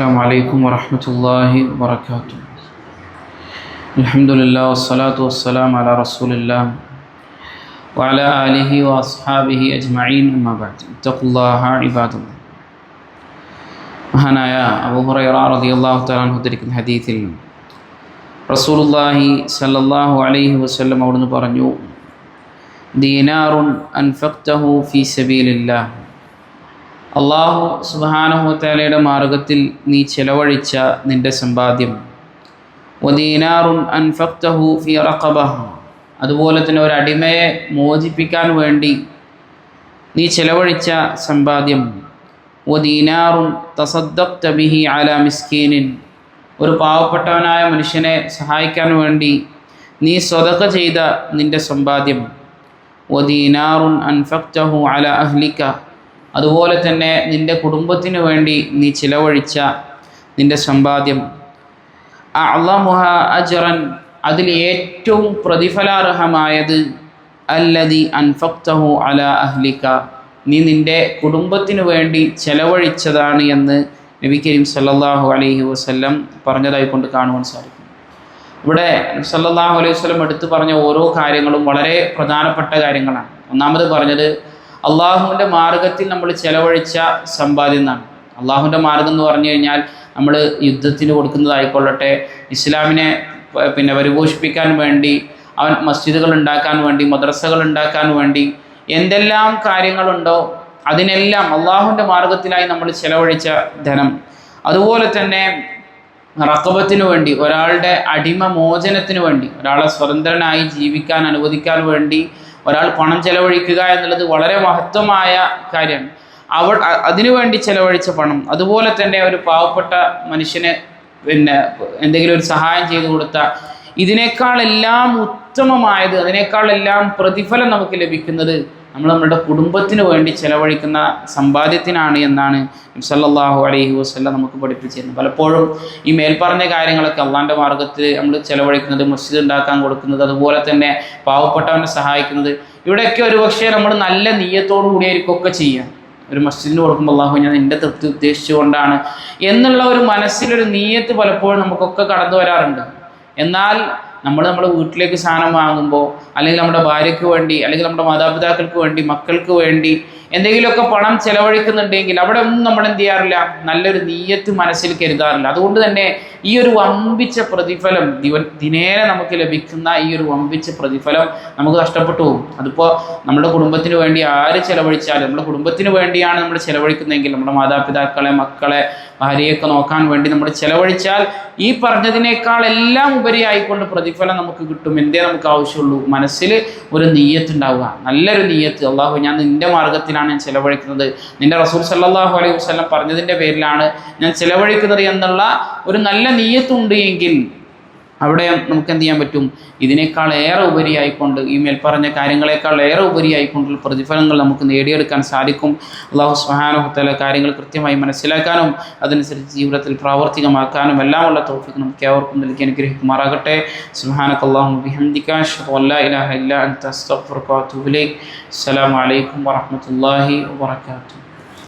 السلام عليكم ورحمة الله وبركاته الحمد لله والصلاة والسلام على رسول الله وعلى آله وأصحابه أجمعين أما بعد اتقوا الله عباد الله മഹാനായ അബൂഹുറൈറ റളിയല്ലാഹു തആല അൻഹു ഉദ്ധരിക്കുന്ന ഹദീസിൽ റസൂലുള്ളാഹി സല്ലല്ലാഹു അലൈഹി വസല്ലം അവിടുന്ന് പറഞ്ഞു ദീനാറുൻ അൻഫഖ്തഹു ഫീ സബീലില്ലാഹ് അള്ളാഹു സുബാനഹുത്താലയുടെ മാർഗത്തിൽ നീ ചെലവഴിച്ച നിന്റെ സമ്പാദ്യം. ഒദീനാറുൻ അൻഫക്തഹു ഫി റഖബഹ. അതുപോലെ തന്നെ ഒരു അടിമയെ മോചിപ്പിക്കാൻ വേണ്ടി നീ ചെലവഴിച്ച സമ്പാദ്യം. ഒദീനാറുൻ തസദ്ദക് തബിഹി അല മിസ്കീനിൻ. ഒരു പാവപ്പെട്ടവനായ മനുഷ്യനെ സഹായിക്കാൻ വേണ്ടി നീ സ്വതക്ക ചെയ്ത നിന്റെ സമ്പാദ്യം. ഒദീനാറുൻ അൻഫക്തഹു അല അഹ്ലിക. അതുപോലെ തന്നെ നിന്റെ കുടുംബത്തിന് വേണ്ടി നീ ചിലവഴിച്ച നിന്റെ സമ്പാദ്യം. ആ അള്ളാമുഹ അജറൻ അതിൽ ഏറ്റവും പ്രതിഫലാർഹമായത് അല്ലതി അൻഫക്തഹു അല അഹ്ലിക്ക നീ നിന്റെ കുടുംബത്തിന് വേണ്ടി ചെലവഴിച്ചതാണ് എന്ന് നബി കരീം സല്ലാഹു അലൈഹി വസല്ലം പറഞ്ഞതായി കൊണ്ട് കാണുവാൻ സാധിക്കും. ഇവിടെ സല്ലാഹു അലൈഹി വസ്ലം എടുത്തു പറഞ്ഞ ഓരോ കാര്യങ്ങളും വളരെ പ്രധാനപ്പെട്ട കാര്യങ്ങളാണ്. ഒന്നാമത് പറഞ്ഞത് അള്ളാഹുവിന്റെ മാർഗത്തിൽ നമ്മൾ ചെലവഴിച്ച സമ്പാദ്യം എന്നാണ്. അള്ളാഹുവിന്റെ മാർഗം എന്ന് പറഞ്ഞു കഴിഞ്ഞാൽ നമ്മൾ യുദ്ധത്തിന് കൊടുക്കുന്നതായിക്കൊള്ളട്ടെ ഇസ്ലാമിനെ പിന്നെ പരിപോഷിപ്പിക്കാൻ വേണ്ടി അവൻ മസ്ജിദുകൾ ഉണ്ടാക്കാൻ വേണ്ടി മദ്രസകൾ ഉണ്ടാക്കാൻ വേണ്ടി എന്തെല്ലാം കാര്യങ്ങളുണ്ടോ അതിനെല്ലാം അള്ളാഹുവിന്റെ മാർഗത്തിലായി നമ്മൾ ചെലവഴിച്ച ധനം. അതുപോലെ തന്നെ റക്കബത്തിന് വേണ്ടി ഒരാളുടെ അടിമ മോചനത്തിന് വേണ്ടി ഒരാളെ സ്വതന്ത്രനായി ജീവിക്കാൻ അനുവദിക്കാൻ വേണ്ടി ഒരാൾ പണം ചെലവഴിക്കുക എന്നുള്ളത് വളരെ മഹത്വമായ കാര്യമാണ് അവൾ അതിനുവേണ്ടി ചെലവഴിച്ച പണം. അതുപോലെ തന്നെ ഒരു പാവപ്പെട്ട മനുഷ്യന് പിന്നെ എന്തെങ്കിലും ഒരു സഹായം ചെയ്തു കൊടുത്ത ഇതിനേക്കാളെല്ലാം ഉത്തമമായത് അതിനേക്കാളെല്ലാം പ്രതിഫലം നമുക്ക് ലഭിക്കുന്നത് നമ്മൾ നമ്മുടെ കുടുംബത്തിന് വേണ്ടി ചിലവഴിക്കുന്ന സമ്പാദ്യത്തിനാണ് എന്നാണ് സല്ലാഹു അലൈഹി വസല്ലം നമുക്ക് പഠിപ്പിച്ചിരുന്നത്. പലപ്പോഴും ഈ മേൽപ്പറഞ്ഞ കാര്യങ്ങളൊക്കെ അള്ളാന്റെ മാർഗത്തിൽ നമ്മൾ ചിലവഴിക്കുന്നത് മസ്ജിദ് ഉണ്ടാക്കാൻ കൊടുക്കുന്നത് അതുപോലെ തന്നെ പാവപ്പെട്ടവനെ സഹായിക്കുന്നത്. ഇവിടെയൊക്കെ ഒരുപക്ഷെ നമ്മൾ നല്ല നീയത്തോടു കൂടിയായിരിക്കും ഒക്കെ ചെയ്യുക ഒരു മസ്ജിദിന് കൊടുക്കുമ്പോൾ അള്ളാഹു ഞാൻ എന്റെ തൃപ്തി ഉദ്ദേശിച്ചുകൊണ്ടാണ് എന്നുള്ള ഒരു മനസ്സിലൊരു നീയത്ത് പലപ്പോഴും നമുക്കൊക്കെ കടന്നു വരാറുണ്ട്. എന്നാൽ നമ്മൾ നമ്മുടെ വീട്ടിലേക്ക് സാധനം വാങ്ങുമ്പോൾ അല്ലെങ്കിൽ നമ്മുടെ ഭാര്യയ്ക്ക് വേണ്ടി അല്ലെങ്കിൽ നമ്മുടെ മാതാപിതാക്കൾക്ക് വേണ്ടി മക്കൾക്ക് വേണ്ടി എന്തെങ്കിലുമൊക്കെ പണം ചെലവഴിക്കുന്നുണ്ടെങ്കിൽ അവിടെ ഒന്നും നമ്മൾ എന്ത് ചെയ്യാറില്ല? നല്ലൊരു നീയത്ത് മനസ്സിൽ കരുതാറില്ല. അതുകൊണ്ട് തന്നെ ഈ ഒരു വമ്പിച്ച പ്രതിഫലം ദിവ ദിനേന നമുക്ക് ലഭിക്കുന്ന ഈ ഒരു വമ്പിച്ച പ്രതിഫലം നമുക്ക് നഷ്ടപ്പെട്ടു പോകും. അതിപ്പോൾ നമ്മുടെ കുടുംബത്തിന് വേണ്ടി ആര് ചെലവഴിച്ചാലും നമ്മുടെ കുടുംബത്തിന് വേണ്ടിയാണ് നമ്മൾ ചെലവഴിക്കുന്നതെങ്കിൽ നമ്മുടെ മാതാപിതാക്കളെ മക്കളെ ഭാര്യയൊക്കെ നോക്കാൻ വേണ്ടി നമ്മൾ ചെലവഴിച്ചാൽ ഈ പറഞ്ഞതിനേക്കാൾ എല്ലാം ഉപരിയായിക്കൊണ്ട് പ്രതിഫലം നമുക്ക് കിട്ടും. എന്തേ നമുക്ക് ആവശ്യമുള്ളൂ? മനസ്സിൽ ഒരു നീയത്തുണ്ടാവുക. നല്ലൊരു നീയത്ത്. അള്ളാഹു ഞാൻ നിന്റെ മാർഗത്തിലാണ് ഞാൻ ചെലവഴിക്കുന്നത്. നിന്റെ റസൂൽ സല്ലാഹു അലൈഹി വസ്ലം പറഞ്ഞതിന്റെ പേരിലാണ് ഞാൻ ചെലവഴിക്കുന്നത് എന്നുള്ള ഒരു നല്ല നീയത്തുണ്ട് എങ്കിൽ അവിടെ നമുക്ക് എന്ത് ചെയ്യാൻ പറ്റും? ഇതിനേക്കാൾ ഏറെ ഉപരിയായിക്കൊണ്ട് ഈ മേൽപ്പറഞ്ഞ കാര്യങ്ങളെക്കാൾ ഏറെ ഉപരിയായിക്കൊണ്ടുള്ള പ്രതിഫലങ്ങൾ നമുക്ക് നേടിയെടുക്കാൻ സാധിക്കും. അള്ളാഹു സുഹാനുഹത്തല കാര്യങ്ങൾ കൃത്യമായി മനസ്സിലാക്കാനും അതനുസരിച്ച് ജീവിതത്തിൽ പ്രാവർത്തികമാക്കാനും എല്ലാമുള്ള തോഫിക്ക് നമുക്ക് ഏവർക്കും നൽകി അനുഗ്രഹിക്കുമാറാകട്ടെ. സുഹാനക്ക് അള്ളാഹു അസ്സലാമു അലൈക്കും വറഹമത്തല്ലാഹി വാബർക്കാത്തു